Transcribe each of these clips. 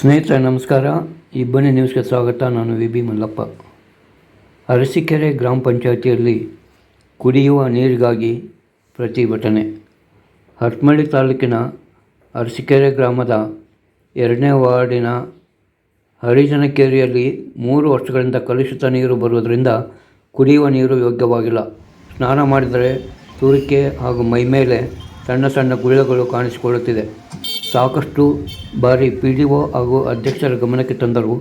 ಸ್ನೇಹಿತರೆ, ನಮಸ್ಕಾರ. ಇಬ್ಬನಿ ನ್ಯೂಸ್ಗೆ ಸ್ವಾಗತ. ನಾನು ವಿ ಬಿ ಮಲ್ಲಪ್ಪ. ಅರಸೀಕೆರೆ ಗ್ರಾಮ ಪಂಚಾಯಿತಿಯಲ್ಲಿ ಕುಡಿಯುವ ನೀರಿಗಾಗಿ ಪ್ರತಿಭಟನೆ. ಹರಪನಹಳ್ಳಿ ತಾಲೂಕಿನ ಅರಸೀಕೆರೆ ಗ್ರಾಮದ ಎರಡನೇ ವಾರ್ಡಿನ ಹರಿಜನ ಕೇರಿಯಲ್ಲಿ ಮೂರು ವರ್ಷಗಳಿಂದ ಕಲುಷಿತ ನೀರು ಬರುವುದರಿಂದ ಕುಡಿಯುವ ನೀರು ಯೋಗ್ಯವಾಗಿಲ್ಲ. ಸ್ನಾನ ಮಾಡಿದರೆ ತುರಿಕೆ ಹಾಗೂ ಮೈಮೇಲೆ ಸಣ್ಣ ಸಣ್ಣ ಗುಳ್ಳೆಗಳು ಕಾಣಿಸಿಕೊಳ್ಳುತ್ತಿದೆ. ಸಾಕಷ್ಟು ಬಾರಿ ಪಿ ಡಿ ಒ ಹಾಗೂ ಅಧ್ಯಕ್ಷರ ಗಮನಕ್ಕೆ ತಂದರೂ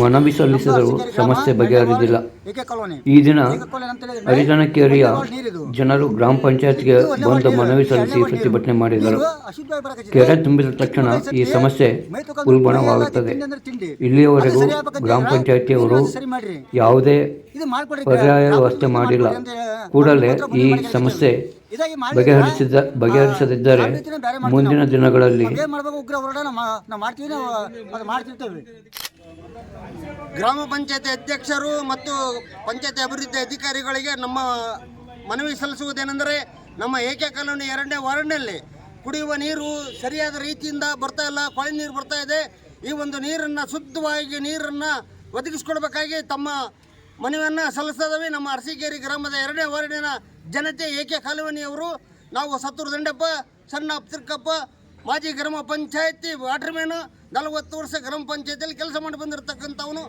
ಮನವಿ ಸಲ್ಲಿಸಿದರೂ ಸಮಸ್ಯೆ ಬಗೆಹರಿದಿಲ್ಲ. ಈ ದಿನ ಹರಿಜನಕೇರಿಯ ಜನರು ಗ್ರಾಮ ಪಂಚಾಯತ್ಗೆ ಬಂದು ಮನವಿ ಸಲ್ಲಿಸಿ ಪ್ರತಿಭಟನೆ ಮಾಡಿದರು. ಕೆರೆ ತುಂಬಿದ ತಕ್ಷಣ ಈ ಸಮಸ್ಯೆ ಉಲ್ಬಣವಾಗುತ್ತದೆ. ಇಲ್ಲಿಯವರೆಗೂ ಗ್ರಾಮ ಪಂಚಾಯಿತಿಯವರು ಯಾವುದೇ ಪರ್ಯಾಯ ವ್ಯವಸ್ಥೆ ಮಾಡಿಲ್ಲ. ಕೂಡಲೇ ಈ ಸಮಸ್ಯೆ ಬಗೆಹರಿಸಿದ ಬಗೆಹರಿಸದಿದ್ದರೆ ಮುಂದಿನ ದಿನಗಳಲ್ಲಿ ಗ್ರಾಮ ಪಂಚಾಯತಿ ಅಧ್ಯಕ್ಷರು ಮತ್ತು ಪಂಚಾಯತಿ ಅಭಿವೃದ್ಧಿ ಅಧಿಕಾರಿಗಳಿಗೆ ನಮ್ಮ ಮನವಿ ಸಲ್ಲಿಸುವುದೇನೆಂದರೆ ನಮ್ಮ ಏಕೆ ಕಾಲೋನಿ ಎರಡನೇ ವಾರ್ಡ್ನಲ್ಲಿ ಕುಡಿಯುವ ನೀರು ಸರಿಯಾದ ರೀತಿಯಿಂದ ಬರ್ತಾ ಇಲ್ಲ ಕೊಳೆ ನೀರು ಬರ್ತಾ ಇದೆ, ಈ ಒಂದು ನೀರನ್ನು ಶುದ್ಧವಾಗಿ ನೀರನ್ನು ಒದಗಿಸ್ಕೊಡ್ಬೇಕಾಗಿ ತಮ್ಮ ಮನವಿಯನ್ನು ಸಲ್ಲಿಸ್ತದವೆ ನಮ್ಮ ಅರಸಿಕೇರಿ ಗ್ರಾಮದ ಎರಡನೇ ವಾರ್ಡಿನ ಜನತೆ ಏಕೆ ಕಾಲೋನಿಯವರು, ನಾವು ಸತ್ತೂರು ದಂಡಪ್ಪ, ಸಣ್ಣ ಅಪ್ತಿರ್ಕಪ್ಪ, ಮಾಜಿ ಗ್ರಾಮ ಪಂಚಾಯತಿ ವಾಟರ್ಮ್ಯಾನ್ ನಲವತ್ತು ವರ್ಷ ಗ್ರಾಮ ಪಂಚಾಯತಿಯಲ್ಲಿ ಕೆಲಸ ಮಾಡಿ ಬಂದಿರತಕ್ಕಂಥವನು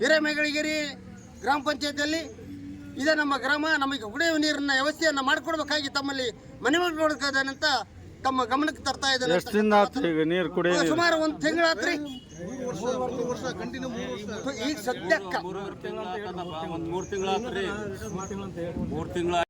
ಹಿರೇಮೆಗಳಿಗಿರಿ ಗ್ರಾಮ ಪಂಚಾಯತಿಯಲ್ಲಿ ಇದೇ ನಮ್ಮ ಗ್ರಾಮ ನಮಗೆ ಕುಡಿಯುವ ನೀರಿನ ವ್ಯವಸ್ಥೆಯನ್ನು ಮಾಡಿಕೊಡ್ಬೇಕಾಗಿ ತಮ್ಮಲ್ಲಿ ಮನವಿ ಅಂತ ತಮ್ಮ ಗಮನಕ್ಕೆ ತರ್ತಾ ಇದ್ದಾರೆ ಎಷ್ಟು ದಿನ ಆತು ಈಗ ನೀರು ಕುಡಿಯೋದು ಸುಮಾರು ಒಂದು ತಿಂಗಳಾತ್ರಿ ಈಗ ಸದ್ಯಕ್ಕ.